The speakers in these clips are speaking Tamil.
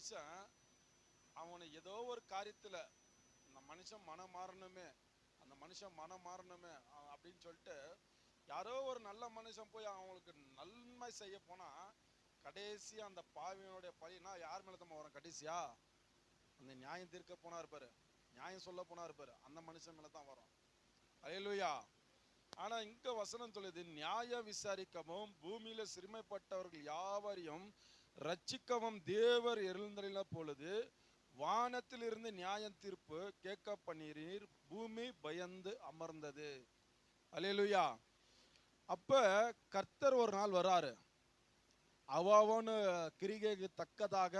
மனுஷன் அவனை ஏதோ ஒரு காரியத்துல அந்த மனுஷன் மனம் மாறணுமே அந்த மனுஷன் மனம் மாறணுமே அப்படின்னு சொல்லிட்டு யாரோ ஒரு நல்ல மனுஷன் போய் அவங்களுக்கு நன்மை செய்ய போனா கடைசியா அந்த பாவியனுடைய பழினா யார் மேலே தான் வரும்? கடைசியா? அந்த நியாயம் தீர்க்க போனா இருப்பாரு நியாயம் சொல்ல போனா இருப்பாரு அந்த மனுஷன் மேலே தான் வரும். அலையலுயா ஆனா இங்க வசனம் சொல்லுது நியாயம் விசாரிக்கவும் பூமியில சிறுமைப்பட்டவர்கள் யாவரையும் ரட்சிக்கவும் தேவர் எழுந்தருளின பொழுது வானத்தில் இருந்து நியாயம் தீர்ப்பு கேட்க பண்ணீர் பூமி பயந்து அமர்ந்தது. அலையலுயா அப்ப கர்த்தர் ஒரு நாள் வராரு அவனு கிரிகைக்கு தக்கதாக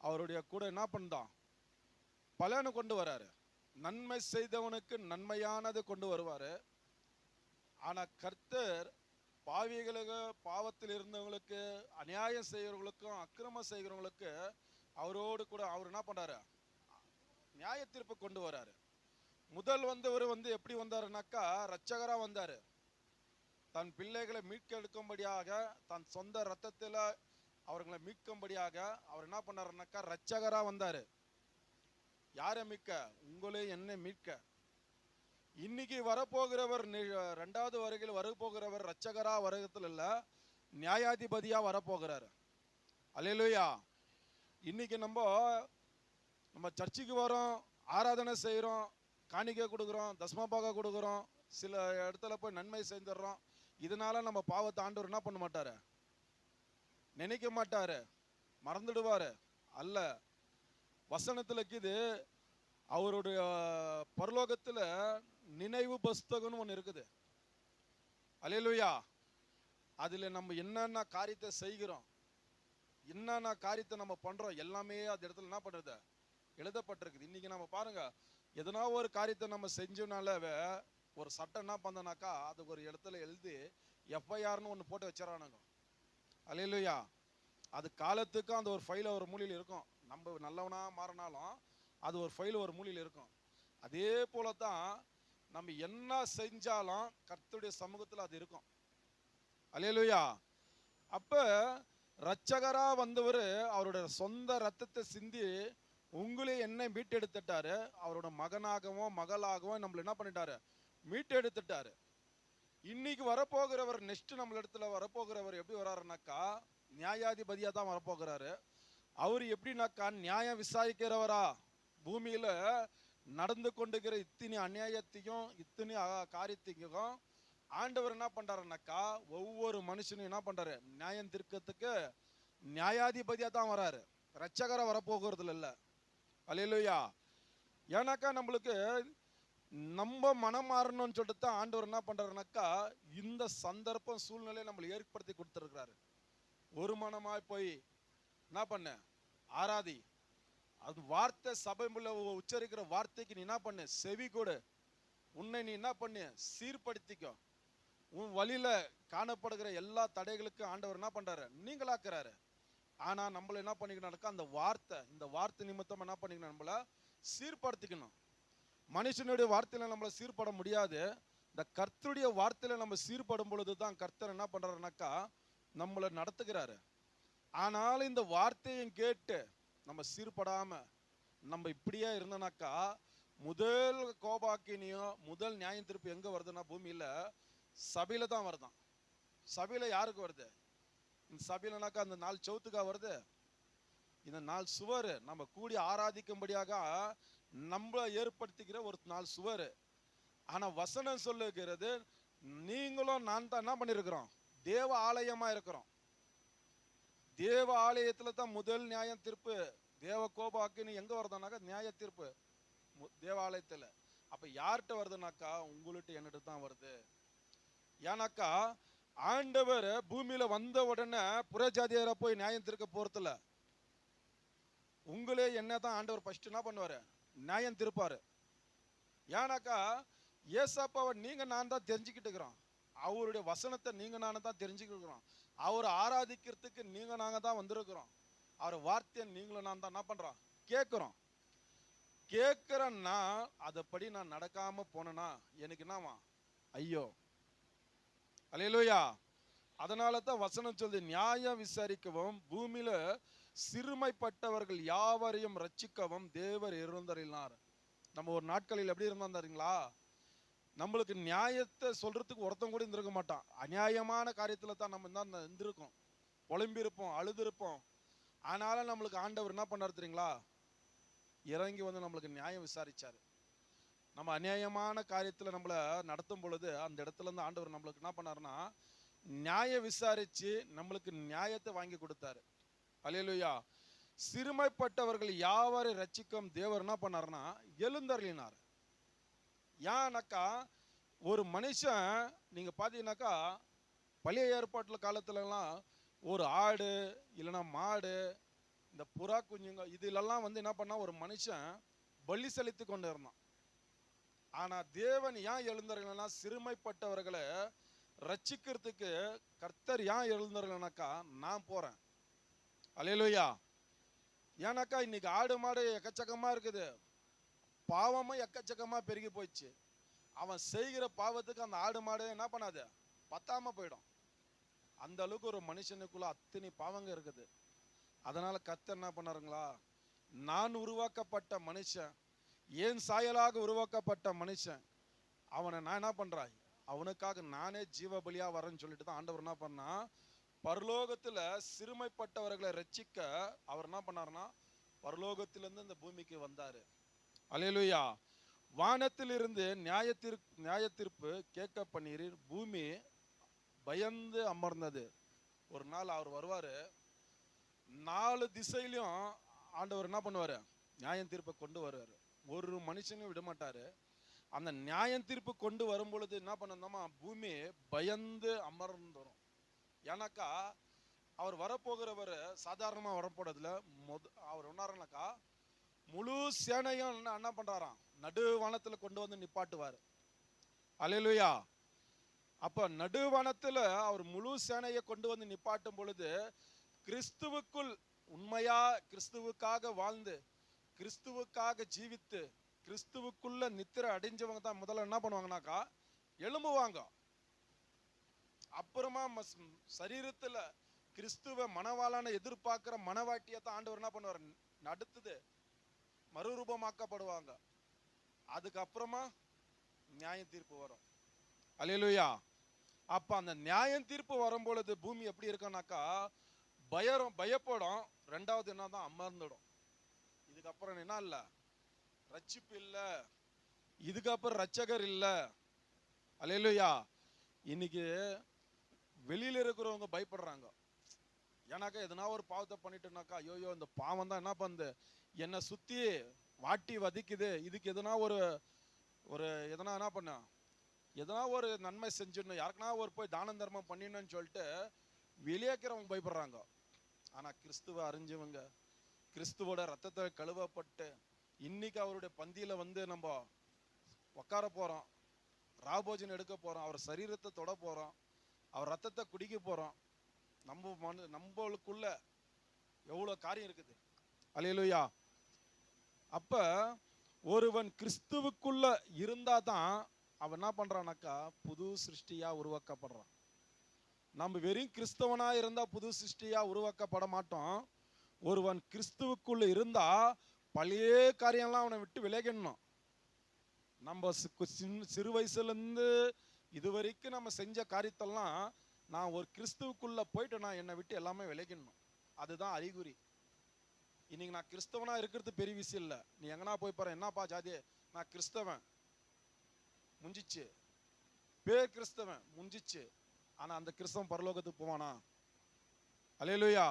அவருடைய கூட என்ன பண்ணான் பலனை கொண்டு வராரு. நன்மை செய்தவனுக்கு நன்மையானது கொண்டு வருவாரு. ஆனா கர்த்தர் பாவிகளுக்கு பாவத்தில் இருந்தவங்களுக்கு அநியாயம் செய்கிறவங்களுக்கும் அக்கிரமம் செய்கிறவங்களுக்கு அவரோடு கூட அவர் என்ன பண்ணுறாரு நியாய தீர்ப்பு கொண்டு வராரு. முதல் வந்தவர் வந்து எப்படி வந்தாருனாக்கா ரட்சகராக வந்தார். தன் பிள்ளைகளை மீட்கெடுக்கும்படியாக தன் சொந்த ரத்தத்தில் அவர்களை மீட்கும்படியாக அவர் என்ன பண்ணாருனாக்கா ரட்சகராக வந்தார். யாரை மீட்க? உங்களே என்னை மீட்க. இன்னைக்கு வரப்போகிறவர் ரெண்டாவது வருகையில் வரப்போகிறவர் ரட்சகரா வருகத்தில் இல்லை நியாயாதிபதியாக வரப்போகிறாரு. அலையலுயா இன்னைக்கு நம்ம நம்ம சர்ச்சுக்கு வரோம் ஆராதனை செய்கிறோம் காணிக்கை கொடுக்குறோம் தஸ்மபாக கொடுக்குறோம் சில இடத்துல போய் நன்மை செஞ்சிடுறோம் இதனால நம்ம பாவத்தை ஆண்டவர் என்ன பண்ண மாட்டார்? நினைக்க மாட்டார். மறந்துடுவார். அல்ல வசனத்தில் இருக்குது அவருடைய பரலோகத்தில் நினைவு புஸ்தகம்னு ஒன்று இருக்குது. அலையலுயா அதில் நம்ம என்னென்ன காரியத்தை செய்கிறோம் என்னென்ன காரியத்தை நம்ம பண்ணுறோம் எல்லாமே அந்த இடத்துல என்ன பண்ணுறது எழுதப்பட்டிருக்குது. இன்னைக்கு நம்ம பாருங்கள் எதனா ஒரு காரியத்தை நம்ம செஞ்சோனாலவே ஒரு சட்டம் என்ன பண்ணனாக்கா அது ஒரு இடத்துல எழுதி எஃப்ஐஆர்னு ஒன்று போட்டு வச்சிடறானுங்க. அலையிலுயா அது காலத்துக்கும் அந்த ஒரு ஃபைல் ஒரு மூலையில் இருக்கும். நம்ம நல்லவனாக மாறினாலும் அது ஒரு ஃபைல் ஒரு மூலையில் இருக்கும். அதே போல தான் நம்ம என்ன செஞ்சாலும் கர்த்தருடைய சமூகத்தில் அது இருக்கும். அலையலுயா அப்ப ரட்சகரா வந்தவர் அவருடைய சொந்த ரத்தத்தை சிந்தி உங்களே என்னை மீட்டெடுத்துட்டாரு. அவரோட மகனாகவும் மகளாகவும் நம்மள என்ன பண்ணிட்டாரு? மீட்டெடுத்துட்டாரு. இன்னைக்கு வரப்போகிறவர் நெக்ஸ்ட் நம்மள இடத்துல வரப்போகிறவர் எப்படி வராருனாக்கா நியாயாதிபதியாக தான் வரப்போகிறாரு. அவர் எப்படின்னாக்கா நியாயம் விசாரிக்கிறவரா? பூமியில நடந்து கொண்டுக்கிற இத்தனை அநியாயத்தையும் இத்தனை காரியத்தையும் ஆண்டவர் என்ன பண்ணுறாருனாக்கா ஒவ்வொரு மனுஷனும் என்ன பண்ணுறாரு நியாயம் தீர்க்கத்துக்கு நியாயாதிபதியாக தான் வராரு. ரட்சகரை வரப்போகிறது இல்லை. அலையிலையா ஏன்னாக்கா நம்மளுக்கு நம்ம மனம் மாறணும்னு சொல்லிட்டு தான் ஆண்டவர் என்ன பண்ணுறாருனாக்கா இந்த சந்தர்ப்பம் சூழ்நிலையை நம்மளை ஏற்படுத்தி கொடுத்துருக்கிறாரு. ஒரு மனமாய் போய் என்ன பண்ண? ஆராதி. அது வார்த்தை சபைமுள்ள உச்சரிக்கிற வார்த்தைக்கு நீ என்ன பண்ணு? செவி கொடு. உன்னை நீ என்ன பண்ணு? சீர்படுத்திக்கோ. உன் வழியில் காணப்படுகிற எல்லா தடைகளுக்கும் ஆண்டவர் என்ன பண்ணுறாரு நீங்களாக்குறாரு. ஆனால் நம்மள என்ன பண்ணிக்கணும்? அந்த வார்த்தை இந்த வார்த்தை நிமித்தம் என்ன பண்ணிக்கணும்? நம்மள சீர்படுத்திக்கணும். மனுஷனுடைய வார்த்தையில் நம்மளை சீர்பட முடியாது. இந்த கர்த்தருடைய வார்த்தையில் நம்ம சீர்படும் பொழுது தான் கர்த்தர் என்ன பண்ணுறாருனாக்கா நம்மளை நடத்துகிறாரு. ஆனாலும் இந்த வார்த்தையும் கேட்டு நம்ம சீர்படாம நம்ம இப்படியே இருந்தோம்னாக்கா முதல் கோபாக்கினியும் முதல் நியாயம் திருப்பு எங்க வருதுன்னா பூமியில சபையில தான் வருதான். சபையில யாருக்கு வருது? இந்த சபையிலனாக்கா அந்த நாள் சவுத்துக்கா வருது? இந்த நாள் சுவர். நம்ம கூடி ஆராதிக்கும்படியாக நம்மள ஏற்படுத்திக்கிற ஒரு நாள் சுவர். ஆனா வசனம் சொல்லுகிறது நீங்களும் நான் தான் என்ன பண்ணிருக்கிறோம்? தேவ ஆலயமா இருக்கிறோம். தேவ ஆலயத்தில் தான் முதல் நியாயம் திருப்பு. தேவ கோபாக்குன்னு எங்க வருதுனாக்கா நியாய தீர்ப்பு தேவாலயத்தில். தேவாலயத்துல யார்கிட்ட வருதுனாக்கா உங்கள்கிட்ட என்னிட்ட தான் வருது. ஏன்னாக்கா ஆண்டவர் பூமியில வந்த உடனே புறஜாதியரை போய் நியாயம் தீர்க்க போகிறதில்ல உங்களே என்ன தான் ஆண்டவர் ஃபஸ்ட்டு என்ன பண்ணுவாரு? நியாயம் திருப்பாரு. ஏன்னாக்கா ஏசப்பாவை நீங்கள் நான் தான் தெரிஞ்சுக்கிட்டு இருக்கிறோம் அவருடைய வசனத்தை நீங்க நானும் தான் தெரிஞ்சுக்கிட்டு இருக்கிறோம் அவர் ஆராதிக்கிறதுக்கு நீங்கள் நாங்க தான் வந்திருக்கிறோம். அவர் வார்த்தையை நீங்களும் நான் தான் என்ன பண்ணுறோம் கேட்குறோம். கேட்குறேன்னா அதைப்படி நான் நடக்காம போனேன்னா எனக்கு என்னவா ஐயோ. அலையலோயா. அதனால தான் வசனம் சொல்லி நியாயம் விசாரிக்கவும் பூமியில சிறுமைப்பட்டவர்கள் யாவரையும் ரட்சிக்கவும் தேவர் இருந்தறினார் நம்ம ஒரு நாட்களில் எப்படி இருந்தாருங்களா நம்மளுக்கு நியாயத்தை சொல்றதுக்கு ஒருத்தன் கூட இருந்திருக்க மாட்டான். அநியாயமான காரியத்துல தான் நம்ம தான் இருந்திருக்கோம். புலம்பிருப்போம் அழுதுருப்போம். ஆனாலும் நம்மளுக்கு ஆண்டவர் என்ன பண்ணார் தெரியுங்களா? இறங்கி வந்து நம்மளுக்கு நியாயம் விசாரிச்சாரு. நம்ம அநியாயமான காரியத்தில் நம்மள நடத்தும் பொழுது அந்த இடத்துல இருந்து ஆண்டவர் நம்மளுக்கு என்ன பண்ணாருன்னா நியாயம் விசாரித்து நம்மளுக்கு நியாயத்தை வாங்கி கொடுத்தாரு. அலையலுயா சிறுமைப்பட்டவர்கள் யாவரை ரட்சிக்கும் தேவர் என்ன பண்ணாருன்னா எழுந்தருளினார். ஏன்னாக்கா ஒரு மனுஷன் நீங்கள் பார்த்தீங்கன்னாக்கா பழைய ஏற்பாட்டில் காலத்துலலாம் ஒரு ஆடு இல்லைன்னா மாடு இந்த புறா குஞ்சுங்க இதுலெல்லாம் வந்து என்ன பண்ணால் ஒரு மனுஷன் பலி செலுத்தி கொண்டு இருந்தான். ஆனால் தேவன் ஏன் எழுந்தார்கள்னா சிறுமைப்பட்டவர்களை ரட்சிக்கிறதுக்கு கர்த்தர் ஏன் எழுந்தார்கள்னாக்கா நான் போகிறேன் அலையலோயா ஏன்னாக்கா இன்னைக்கு ஆடு மாடு எக்கச்சக்கமாக இருக்குது. பாவமும் எக்கச்சக்கமாக பெருகி போயிடுச்சு அவன் செய்கிற பாவத்துக்கு அந்த ஆடு மாடு என்ன பண்ணாது? பத்தாமல் போயிடும். அந்த அளவுக்கு ஒரு மனுஷனுக்குள்ள அத்தனை பாவங்க இருக்குது. அதனால கர்த்தர் என்ன பண்ணாருங்களா? நான் உருவாக்கப்பட்ட மனுஷன் ஏன் சாயலாக உருவாக்கப்பட்ட மனுஷன் அவனை நான் என்ன பண்றாய்? அவனுக்காக நானே ஜீவ பலியா வரேன்னு சொல்லிட்டு தான் ஆண்டவர் என்ன பண்ணா பரலோகத்துல சிறுமைப்பட்டவர்களை ரட்சிக்க அவர் என்ன பண்ணாருன்னா பரலோகத்திலிருந்து இந்த பூமிக்கு வந்தாரு. அலையலுயா வானத்திலிருந்து நியாயத்திற்கு நியாயத்தீர்ப்பு கேட்க பண்ணீர் பூமி பயந்து அமர்ந்தது. ஒரு நாள் அவர் வருவார். நாலு திசையிலையும் ஆண்டவர் என்ன பண்ணுவார்? நியாயம் தீர்ப்பை கொண்டு வருவார். ஒரு மனுஷனையும் விடமாட்டார் அந்த நியாயம் தீர்ப்பு கொண்டு வரும் பொழுது என்ன பண்ணணுமா பூமி பயந்து அமர்ந்துடும் ஏன்னாக்கா அவர் வரப்போகிறவர் சாதாரணமாக வரப்போறதுல முத அவர் என்னாருனாக்கா முழு சேனையும் என்ன என்ன நடு வானத்தில் கொண்டு வந்து நிப்பாட்டுவார். அலையிலுயா அப்போ நடுவனத்தில் அவர் முழு சேனையை கொண்டு வந்து நிப்பாட்டும் பொழுது கிறிஸ்துவுக்குள் உண்மையா கிறிஸ்துவுக்காக வாழ்ந்து கிறிஸ்துவுக்காக ஜீவித்து கிறிஸ்துவுக்குள்ள நித்திரை அடைஞ்சவங்க தான் முதல்ல என்ன பண்ணுவாங்கனாக்கா எழும்புவாங்க. அப்புறமா மஸ்- சரீரத்துல கிறிஸ்துவ மனவாளான எதிர்பார்க்குற மனவாட்டியை தான் ஆண்டவர் என்ன பண்ணுவார்? நடத்துது. மறுரூபமாக்கப்படுவாங்க. அதுக்கப்புறமா நியாய தீர்ப்பு வரும். அல்லேலூயா அப்ப அந்த நியாயம் தீர்ப்பு வரும் பொழுது பூமி எப்படி இருக்கனாக்கா பயம் பயப்படும். ரெண்டாவது என்னதான் அமர்ந்துடும். இதுக்கப்புறம் என்ன இல்ல? ரட்சிப்பு இல்ல. இதுக்கப்புறம் ரட்சகர் இல்ல. அலையிலையா இன்னைக்கு வெளியில இருக்கிறவங்க பயப்படுறாங்க. ஏன்னாக்கா எதனா ஒரு பாவத்தை பண்ணிட்டோம்னாக்கா ஐயோ இந்த பாவம் தான் என்ன பண்ணுது? என்னை சுத்தி வாட்டி வதிக்குது. இதுக்கு எதனா ஒரு ஒரு எதனா என்ன பண்ண? எதனா ஒரு நன்மை செஞ்சிடணும். யாருக்குனா ஒரு போய் தானம் தர்மம் பண்ணிடணும்னு சொல்லிட்டு வெளியேக்கிறவங்க பயப்படுறாங்க. ஆனால் கிறிஸ்துவ அறிஞ்சவங்க கிறிஸ்துவோட ரத்தத்தை கழுவப்பட்டு இன்னைக்கு அவருடைய பந்தியில வந்து நம்ம உட்கார போறோம். ராபோஜன் எடுக்க போறோம். அவர் சரீரத்தை தொட போகிறோம் அவர் ரத்தத்தை குடிக்க போறோம். நம்ம மனு நம்மளுக்குள்ள எவ்வளோ காரியம் இருக்குது? அலையலுயா அப்ப ஒருவன் கிறிஸ்துவுக்குள்ள இருந்தா தான் அவன் என்ன பண்றானாக்கா புது சிருஷ்டியா உருவாக்கப்படுறான். நம்ம வெறும் கிறிஸ்தவனா இருந்தால் புது சிருஷ்டியா உருவாக்கப்பட மாட்டோம். ஒருவன் கிறிஸ்துவுக்குள்ள இருந்தால் பழைய காரியம்லாம் அவனை விட்டு விலகிடணும். நம்ம சி- சின்ன- சிறு வயசுலேருந்து இது வரைக்கும் நம்ம செஞ்ச காரியத்தெல்லாம் நான் ஒரு கிறிஸ்துவுக்குள்ளே போயிட்டு நான் என்னை விட்டு எல்லாமே விலகிடணும். அதுதான் அறிகுறி. இன்னைக்கு நான் கிறிஸ்தவனாக இருக்கிறது பெரிய விஷயம் இல்லை. நீ எங்கன்னா போய் பாரு என்னப்பா ஜாதி? நான் கிறிஸ்தவன். முஞ்சிச்சு. பேர் கிறிஸ்தவன் முஞ்சிச்சு. ஆனால் அந்த கிறிஸ்தவன் பரலோகத்துக்கு போவானா? அலையலுயா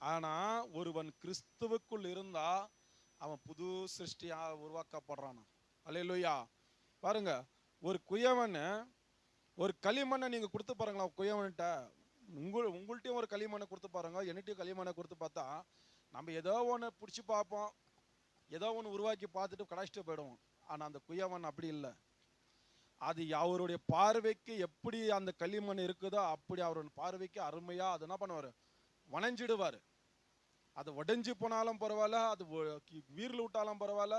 ஆனால் ஒருவன் கிறிஸ்துவுக்குள் இருந்தா அவன் புது சிருஷ்டியாக உருவாக்கப்படுறானா அலையலுயா பாருங்க ஒரு குயவன் ஒரு களிமண்ணை நீங்கள் கொடுத்து பாருங்களா குயவன்கிட்ட. உங்கள் உங்கள்ட்டையும் ஒரு களிமண்ணை கொடுத்து பாருங்க என்னட்டையும் களிமண்ணை கொடுத்து பார்த்தா நம்ம ஏதோ ஒன்று பிடிச்சி பார்ப்போம் ஏதோ ஒன்று உருவாக்கி பார்த்துட்டு கடாச்சிட்டு போயிடுவோம். ஆனால் அந்த குயவன் அப்படி இல்லை. அது அவருடைய பார்வைக்கு எப்படி அந்த களிமண் இருக்குதோ அப்படி அவருடைய பார்வைக்கு அருமையாக அது என்ன பண்ணுவார்? வணைஞ்சிடுவார். அது உடஞ்சி போனாலும் பரவாயில்ல அது வீரில் விட்டாலும் பரவாயில்ல.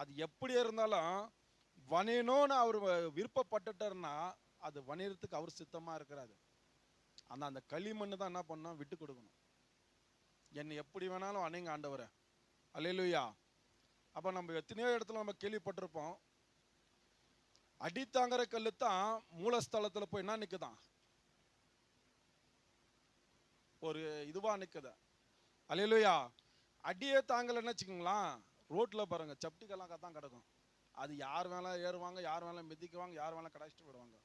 அது எப்படி இருந்தாலும் வனையணும்னு அவர் விருப்பப்பட்டுட்டாருன்னா அது வணையறதுக்கு அவர் சித்தமாக இருக்கிறாரு. அந்த அந்த களிமண் தான் என்ன பண்ணணும் விட்டு கொடுக்கணும். என்னை எப்படி வேணாலும் அணைங்க ஆண்டவரை. அல்லேலூயா. அப்போ நம்ம எத்தனையோ இடத்துல நம்ம கேள்விப்பட்டிருப்போம். அடி தாங்குற கல்லு தான் மூலஸ்தலத்தில் போய் என்ன நிற்குதான் ஒரு இதுவா நிற்குது அல்லேலூயா. அடியே தாங்கலைன்னு வச்சுக்கோங்களேன் ரோட்டில் பாருங்க சப்டிக்கெல்லாம் தான் கிடக்கும். அது யார் வேணா ஏறுவாங்க யார் வேணாலும் மிதிக்குவாங்க யார் வேணாலும் கடாச்சிட்டு போயிடுவாங்க.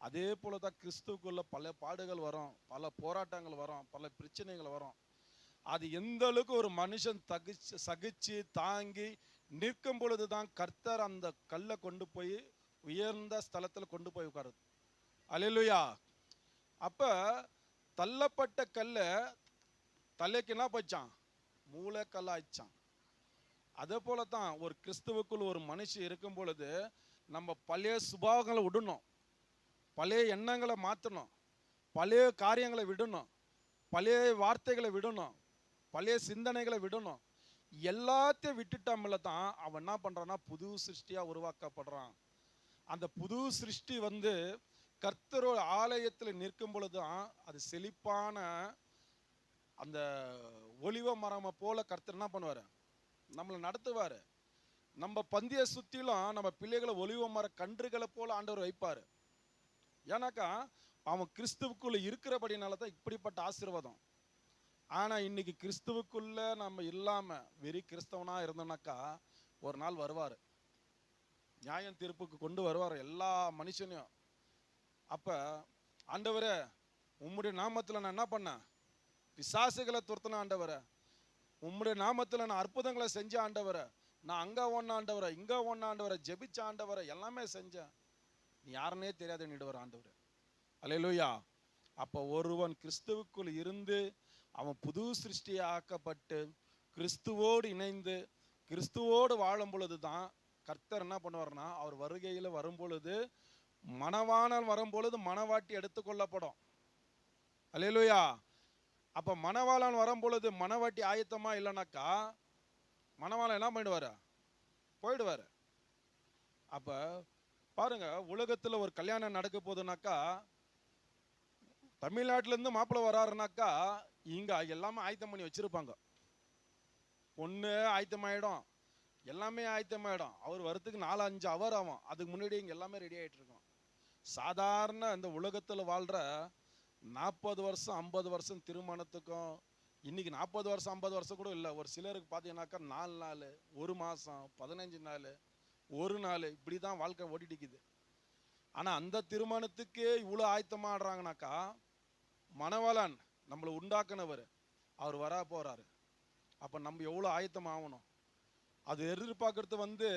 அதே போல தான் கிறிஸ்துவுக்குள்ள பல பாடுகள் வரும் பல போராட்டங்கள் வரும் பல பிரச்சனைகள் வரும். அது எந்த அளவுக்கு ஒரு மனுஷன் தகிச்சு சகிச்சு தாங்கி நிற்கும் பொழுது தான் கர்த்தர் அந்த கல்லை கொண்டு போய் உயர்ந்த ஸ்தலத்துல கொண்டு போய் உட்காருது அலையலுயா அப்ப தள்ளப்பட்ட கல்லை தலைக்கு என்ன போச்சான் மூளைக்கல்லாச்சான் அதே போல தான் ஒரு கிறிஸ்துவுக்குள் ஒரு மனுஷன் இருக்கும் பொழுது நம்ம பழைய சுபாவங்களை விடணும். பழைய எண்ணங்களை மாற்றணும் பழைய காரியங்களை விடணும். பழைய வார்த்தைகளை விடணும். பழைய சிந்தனைகளை விடணும். எல்லாத்தையும் விட்டுட்டோம்ல தான் அவன் என்ன பண்றான்னா புது சிருஷ்டியா உருவாக்கப்படுறான். அந்த புது சிருஷ்டி வந்து கர்த்தரோட ஆலயத்தில் நிற்கும் பொழுது தான் அது செழிப்பான அந்த ஒளிவ மரமை போல கர்த்தர் என்ன பண்ணுவார்? நம்மளை நடத்துவார். நம்ம பந்திய சுத்திலும் நம்ம பிள்ளைகளை ஒளிவ மர கன்றுகளை போல ஆண்டவர் வைப்பார். ஏன்னாக்கா அவன் கிறிஸ்துவுக்குள்ளே இருக்கிறபடினால தான் இப்படிப்பட்ட ஆசீர்வாதம். ஆனால் இன்னைக்கு கிறிஸ்துவுக்குள்ள நம்ம இல்லாமல் வெறி கிறிஸ்தவனா இருந்தோம்னாக்கா ஒரு நாள் வருவார். நியாயம் தீர்ப்புக்கு கொண்டு வருவார் எல்லா மனுஷனையும். அப்போ ஆண்டவரே உம்முடைய நாமத்தில் நான் என்ன பண்ணேன்? பிசாசுகளை துரத்தின ஆண்டவரை. உம்முடைய நாமத்தில் நான் அற்புதங்களை செஞ்ச ஆண்டவரை. நான் அங்கே ஒன்ன ஆண்டவரை இங்கே ஒன்ன ஆண்டவரை ஜெபிச்ச ஆண்டவரை எல்லாமே செஞ்சேன். நீ யாருன்னே தெரியாத நீடுவர் ஆண்டவர். அலையலூயா அப்போ ஒருவன் கிறிஸ்துவுக்குள் இருந்து அவன் புது சிருஷ்டியாக்கப்பட்டு கிறிஸ்துவோடு இணைந்து கிறிஸ்துவோடு வாழும் பொழுது தான் கர்த்தர் என்ன பண்ணுவார்னா அவர் வருகையில் வரும்பொழுது பொழுது வரும்பொழுது வரும் மணவாட்டி எடுத்துக்கொள்ளப்படும் அல்லேலூயா. அப்போ மணவாளன் வரும்பொழுது மணவாட்டி ஆயத்தமா இல்லைனாக்கா மணவாளன் என்ன பண்ணிடுவாரு? போயிடுவாரு. அப்போ பாருங்க உலகத்துல ஒரு கல்யாணம் நடக்க போகுதுனாக்கா தமிழ்நாட்டுல இருந்து மாப்பிள்ளை வராருனாக்கா இங்க எல்லாமே ஆயத்தம் பண்ணி வச்சிருப்பாங்க. பொண்ணு ஆயத்தமாயிடும். எல்லாமே ஆயத்தமாயிடும் அவர் வரத்துக்கு நாலு அஞ்சு அவர் ஆகும். அதுக்கு முன்னாடி இங்கே எல்லாமே ரெடி ஆகிட்டு இருக்கோம் சாதாரண இந்த உலகத்தில் வாழ்கிற நாற்பது வருஷம் ஐம்பது வருஷம் திருமணத்துக்கும் இன்னைக்கு நாற்பது வருஷம் ஐம்பது வருஷம் கூட இல்லை. ஒரு சிலருக்கு பார்த்தீங்கன்னாக்கா நாலு நாள் ஒரு மாதம் பதினஞ்சு நாள் ஒரு நாள் இப்படி தான் வாழ்க்கை ஓடிட்டு ஆனால் அந்த திருமணத்துக்கே இவ்வளோ ஆயத்தமாடுறாங்கனாக்கா மணவாளன் நம்மளை உண்டாக்குனவர். அவர் வரா போகிறாரு அப்போ நம்ம எவ்வளோ ஆயத்தம் ஆகணும்? அது எதிர்பார்க்கறது வந்து